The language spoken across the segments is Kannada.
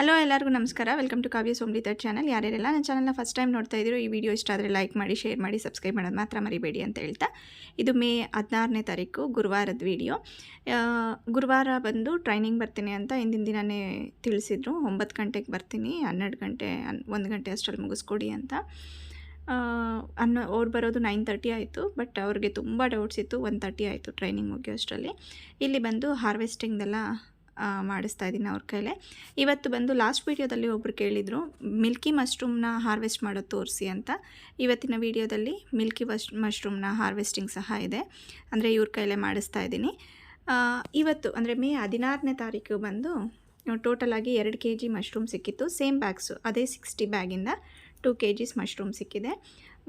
ಹಲೋ ಎಲ್ಲರಿಗೂ ನಮಸ್ಕಾರ. Welcome to Kavya Somlita channel ಯಾರ್ಯಾರೆಲ್ಲ ನನ್ನ ಚಾನಲ್ನ ಫಸ್ಟ್ ಟೈಮ್ ನೋಡ್ತಾ ಇದ್ದೀರೋ ಈ ವಿಡಿಯೋ ಇಷ್ಟ ಆದರೆ ಲೈಕ್ ಮಾಡಿ ಶೇರ್ ಮಾಡಿ ಸಬ್ಸ್ಕ್ರೈಬ್ ಮಾಡೋದು ಮಾತ್ರ ಮರಿಬೇಡಿ ಅಂತ ಹೇಳ್ತಾ. ಇದು ಮೇ ಹದಿನಾರನೇ ತಾರೀಕು, ಗುರುವಾರದ ವಿಡಿಯೋ ಗುರುವಾರ ಬಂದು ಟ್ರೈನಿಂಗ್ ಬರ್ತೀನಿ ಅಂತ ಹಿಂದಿನ ದಿನವೇ ತಿಳಿಸಿದ್ರು. ಒಂಬತ್ತು ಗಂಟೆಗೆ ಬರ್ತೀನಿ, ಹನ್ನೆರಡು ಗಂಟೆ ಒಂದು ಗಂಟೆ ಅಷ್ಟರಲ್ಲಿ ಮುಗಿಸ್ಕೊಡಿ ಅಂತ. ಅನ್ನೋ, ಅವ್ರು ಬರೋದು ನೈನ್ ತರ್ಟಿ ಆಯಿತು ಬಟ್ ಅವ್ರಿಗೆ ತುಂಬ ಡೌಟ್ಸ್ ಇತ್ತು. ಒನ್ ತರ್ಟಿ ಆಯಿತು ಟ್ರೈನಿಂಗ್ ಮುಗಿಯೋಷ್ಟರಲ್ಲಿ ಇಲ್ಲಿ ಬಂದು ಹಾರ್ವೆಸ್ಟಿಂಗ್ದೆಲ್ಲ ಮಾಡಿಸ್ತಾ ಇದ್ದೀನಿ ಅವ್ರ ಕೈಲೇ. ಇವತ್ತು ಬಂದು ಲಾಸ್ಟ್ ವೀಡಿಯೋದಲ್ಲಿ ಒಬ್ಬರು ಕೇಳಿದರು ಮಿಲ್ಕಿ ಮಶ್ರೂಮ್ನ ಹಾರ್ವೆಸ್ಟ್ ಮಾಡೋದು ತೋರಿಸಿ ಅಂತ. ಇವತ್ತಿನ ವೀಡಿಯೋದಲ್ಲಿ ಮಿಲ್ಕಿ ಮಶ್ ಮಶ್ರೂಮ್ನ ಹಾರ್ವೆಸ್ಟಿಂಗ್ ಸಹ ಇದೆ. ಅಂದರೆ ಇವ್ರ ಕೈಲೇ ಮಾಡಿಸ್ತಾ ಇದ್ದೀನಿ. ಇವತ್ತು, ಅಂದರೆ ಮೇ ಹದಿನಾರನೇ ತಾರೀಕು ಬಂದು ಟೋಟಲ್ ಆಗಿ ಎರಡು ಕೆ ಜಿ ಮಶ್ರೂಮ್ ಸಿಕ್ಕಿತ್ತು. ಸೇಮ್ ಬ್ಯಾಗ್ಸು ಅದೇ ಸಿಕ್ಸ್ಟಿ ಬ್ಯಾಗಿಂದ ಟೂ ಕೆ ಜಿಸ್ ಮಶ್ರೂಮ್ ಸಿಕ್ಕಿದೆ.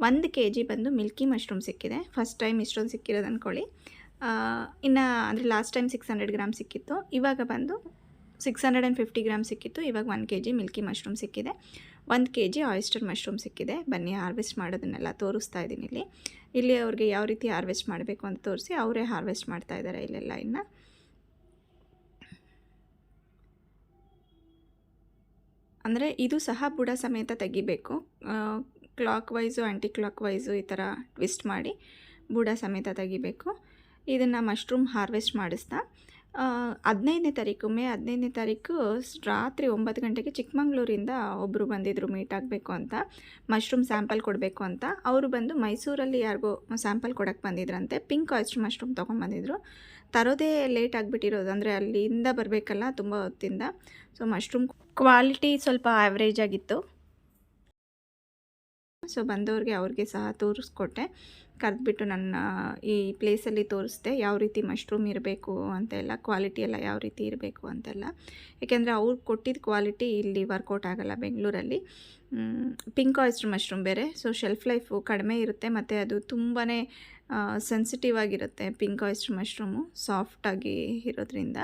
ಒಂದು ಕೆ ಜಿ ಬಂದು ಮಿಲ್ಕಿ ಮಶ್ರೂಮ್ ಸಿಕ್ಕಿದೆ. ಫಸ್ಟ್ ಟೈಮ್ ಇಷ್ಟೊಂದು ಸಿಕ್ಕಿರೋದು ಅಂದ್ಕೊಳ್ಳಿ ಇನ್ನು ಅಂದರೆ last time six hundred gram ಸಿಕ್ಕಿತ್ತು. ಇವಾಗ ಬಂದು six hundred and fifty gram ಸಿಕ್ಕಿತ್ತು. ಇವಾಗ one K G milky mushroom ಸಿಕ್ಕಿದೆ. ಒಂದು ಕೆ ಜಿ ಆಯಿಸ್ಟರ್ ಮಶ್ರೂಮ್ ಸಿಕ್ಕಿದೆ. ಬನ್ನಿ ಹಾರ್ವೆಸ್ಟ್ ಮಾಡೋದನ್ನೆಲ್ಲ ತೋರಿಸ್ತಾ ಇದ್ದೀನಿ ಇಲ್ಲಿ. ಇಲ್ಲಿ ಅವ್ರಿಗೆ ಯಾವ ರೀತಿ ಹಾರ್ವೆಸ್ಟ್ ಮಾಡಬೇಕು ಅಂತ ತೋರಿಸಿ ಅವರೇ ಹಾರ್ವೆಸ್ಟ್ ಮಾಡ್ತಾ ಇದ್ದಾರೆ ಇಲ್ಲೆಲ್ಲ ಇನ್ನು. ಅಂದರೆ ಇದು ಸಹ ಬುಡ ಸಮೇತ ತೆಗಿಬೇಕು. Clockwise anticlockwise ಈ ಥರ ಟ್ವಿಸ್ಟ್ ಮಾಡಿ ಬುಡ ಸಮೇತ ತೆಗಿಬೇಕು. ಇದನ್ನು ಮಶ್ರೂಮ್ ಹಾರ್ವೆಸ್ಟ್ ಮಾಡಿಸ್ತಾ ಹದಿನೈದನೇ ತಾರೀಕು, ಮೇ ಹದಿನೈದನೇ ತಾರೀಕು ರಾತ್ರಿ ಒಂಬತ್ತು ಗಂಟೆಗೆ ಚಿಕ್ಕಮಂಗ್ಳೂರಿಂದ ಒಬ್ಬರು ಬಂದಿದ್ದರು ಮೀಟ್ ಆಗಬೇಕು ಅಂತ, ಮಶ್ರೂಮ್ ಸ್ಯಾಂಪಲ್ ಕೊಡಬೇಕು ಅಂತ. ಅವರು ಬಂದು ಮೈಸೂರಲ್ಲಿ ಯಾರಿಗೋ ಸ್ಯಾಂಪಲ್ ಕೊಡೋಕ್ಕೆ ಬಂದಿದ್ರಂತೆ, ಪಿಂಕ್ ಆಯಿಸ್ಟ್ರ್ ಮಶ್ರೂಮ್ ತೊಗೊಂಬಂದಿದ್ರು ತರೋದೇ ಲೇಟ್ ಆಗಿಬಿಟ್ಟಿರೋದು, ಅಂದರೆ ಅಲ್ಲಿಂದ ಬರಬೇಕಲ್ಲ ತುಂಬ ಹೊತ್ತಿಂದ. ಸೊ ಮಶ್ರೂಮ್ ಕ್ವಾಲಿಟಿ ಸ್ವಲ್ಪ ಆ್ಯಾವ್ರೇಜ್ ಆಗಿತ್ತು. ಸೊ ಬಂದವ್ರಿಗೆ ಅವ್ರಿಗೆ ಸಹ ತೋರಿಸ್ಕೊಟ್ಟೆ. ಕರೆದ್ಬಿಟ್ಟು ನನ್ನ, ಈ ಪ್ಲೇಸಲ್ಲಿ ತೋರಿಸ್ದೆ ಯಾವ ರೀತಿ ಮಶ್ರೂಮ್ ಇರಬೇಕು ಅಂತೆಲ್ಲ, ಕ್ವಾಲಿಟಿ ಎಲ್ಲ ಯಾವ ರೀತಿ ಇರಬೇಕು ಅಂತೆಲ್ಲ. ಏಕೆಂದರೆ ಅವ್ರು ಕೊಟ್ಟಿದ್ದ ಕ್ವಾಲಿಟಿ ಇಲ್ಲಿ ವರ್ಕೌಟ್ ಆಗೋಲ್ಲ ಬೆಂಗಳೂರಲ್ಲಿ. ಪಿಂಕ್ ಆಯಿಸ್ಟ್ರ್ ಮಶ್ರೂಮ್ ಬೇರೆ. ಸೊ ಶೆಲ್ಫ್ ಲೈಫು ಕಡಿಮೆ ಇರುತ್ತೆ ಮತ್ತು ಅದು ತುಂಬಾ ಸೆನ್ಸಿಟಿವ್ ಆಗಿರುತ್ತೆ ಪಿಂಕ್ ಆಯಿಸ್ಟ್ರ್ ಮಶ್ರೂಮು ಸಾಫ್ಟಾಗಿ ಇರೋದ್ರಿಂದ.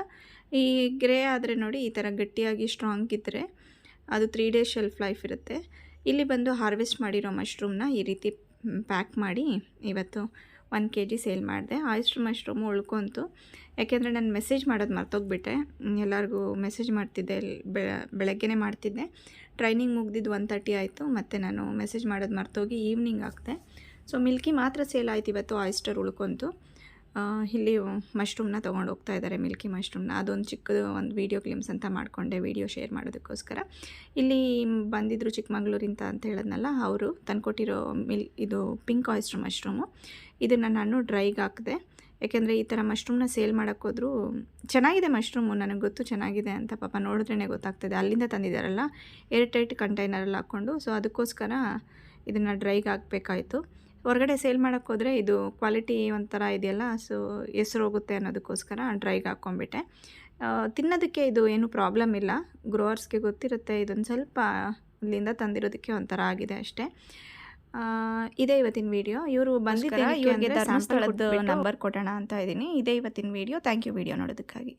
ಈ ಗ್ರೇ ಆದರೆ ನೋಡಿ ಈ ಥರ ಗಟ್ಟಿಯಾಗಿ ಸ್ಟ್ರಾಂಗ್ ಇದ್ದರೆ ಅದು ತ್ರೀ ಡೇಸ್ ಶೆಲ್ಫ್ ಲೈಫ್ ಇರುತ್ತೆ. ಇಲ್ಲಿ ಬಂದು ಹಾರ್ವೆಸ್ಟ್ ಮಾಡಿರೋ ಮಶ್ರೂಮ್ನ ಈ ರೀತಿ ಪ್ಯಾಕ್ ಮಾಡಿ ಇವತ್ತು ಒನ್ ಕೆ ಜಿ ಸೇಲ್ ಮಾಡಿದೆ. ಆಯಿಸ್ಟ್ರ್ ಮಶ್ರೂಮು ಉಳ್ಕೊಂತು. ಯಾಕೆಂದರೆ ನಾನು ಮೆಸೇಜ್ ಮಾಡೋದು ಮರ್ತೋಗ್ಬಿಟ್ಟೆ. ಎಲ್ಲರಿಗೂ ಮೆಸೇಜ್ ಮಾಡ್ತಿದ್ದೆ ಬೆಳಗ್ಗೆನೇ ಮಾಡ್ತಿದ್ದೆ. ಟ್ರೈನಿಂಗ್ ಮುಗ್ದಿದ್ದು ಒನ್ ತರ್ಟಿ ಆಯಿತು, ಮತ್ತು ನಾನು ಮೆಸೇಜ್ ಮಾಡೋದು ಮರ್ತೋಗಿ ಈವ್ನಿಂಗ್ ಆಗ್ತೆ. ಸೊ, ಮಿಲ್ಕಿ ಮಾತ್ರ ಸೇಲ್ ಆಯ್ತು ಇವತ್ತು ಆಯಿಸ್ಟರ್ ಉಳ್ಕೊಂತು. ಇಲ್ಲಿ ಮಶ್ರೂಮ್ನ ತೊಗೊಂಡು ಹೋಗ್ತಾ ಇದ್ದಾರೆ, ಮಿಲ್ಕಿ ಮಶ್ರೂಮ್ನ. ಅದೊಂದು ಚಿಕ್ಕದು ಒಂದು ವೀಡಿಯೋ ಕ್ಲಿಮ್ಸ್ ಅಂತ ಮಾಡಿಕೊಂಡೆ, ವೀಡಿಯೋ ಶೇರ್ ಮಾಡೋದಕ್ಕೋಸ್ಕರ. ಇಲ್ಲಿ ಬಂದಿದ್ದರು ಚಿಕ್ಕಮಗಳೂರಿಂದ ಅಂತ ಹೇಳಿದ್ನಲ್ಲ, ಅವರು ತಂದುಕೊಟ್ಟಿರೋ ಮಿಲ್, ಇದು ಪಿಂಕ್ ಆಯಿಸ್ಟ್ರ್ ಮಶ್ರೂಮು. ಇದನ್ನು ನಾನು ಡ್ರೈಗೆ ಹಾಕಿದೆ. ಯಾಕೆಂದರೆ ಈ ಥರ ಮಶ್ರೂಮ್ನ ಸೇಲ್ ಮಾಡೋಕ್ಕೋದ್ರೂ ಚೆನ್ನಾಗಿದೆ ಮಶ್ರೂಮು, ನನಗೆ ಗೊತ್ತು ಚೆನ್ನಾಗಿದೆ ಅಂತ ಪಾಪ ನೋಡಿದ್ರೇ ಗೊತ್ತಾಗ್ತದೆ. ಅಲ್ಲಿಂದ ತಂದಿದ್ದಾರಲ್ಲ, ಏರ್ಟೈಟ್ ಕಂಟೈನರಲ್ಲಿ ಹಾಕ್ಕೊಂಡು. ಸೊ ಅದಕ್ಕೋಸ್ಕರ ಇದನ್ನು ಡ್ರೈಗೆ ಹಾಕಬೇಕಾಯ್ತು. ಹೊರಗಡೆ ಸೇಲ್ ಮಾಡೋಕ್ಕೆ ಹೋದರೆ ಇದು ಕ್ವಾಲಿಟಿ ಒಂಥರ ಇದೆಯಲ್ಲ ಸೊ ಹೆಸ್ರು ಹೋಗುತ್ತೆ ಅನ್ನೋದಕ್ಕೋಸ್ಕರ ಡ್ರೈಗೆ ಹಾಕ್ಕೊಂಬಿಟ್ಟೆ ತಿನ್ನೋದಕ್ಕೆ ಇದು ಏನು ಪ್ರಾಬ್ಲಮ್ ಇಲ್ಲ. ಗ್ರೋವರ್ಸ್ಗೆ ಗೊತ್ತಿರುತ್ತೆ ಇದೊಂದು ಸ್ವಲ್ಪ ಅಲ್ಲಿಂದ ತಂದಿರೋದಕ್ಕೆ ಒಂಥರ ಆಗಿದೆ ಅಷ್ಟೇ. ಇದೇ ಇವತ್ತಿನ ವಿಡಿಯೋ ಇವರು ಬಂದಿದ್ದಾರೆ ಇವರಿಗೆ ಧರ್ಮಸ್ಥಳದ ನಂಬರ್ ಕೊಡೋಣ ಅಂತ ಇದ್ದೀನಿ. ಇದೇ ಇವತ್ತಿನ ವಿಡಿಯೋ ಥ್ಯಾಂಕ್ ಯು ವಿಡಿಯೋ ನೋಡೋದಕ್ಕಾಗಿ.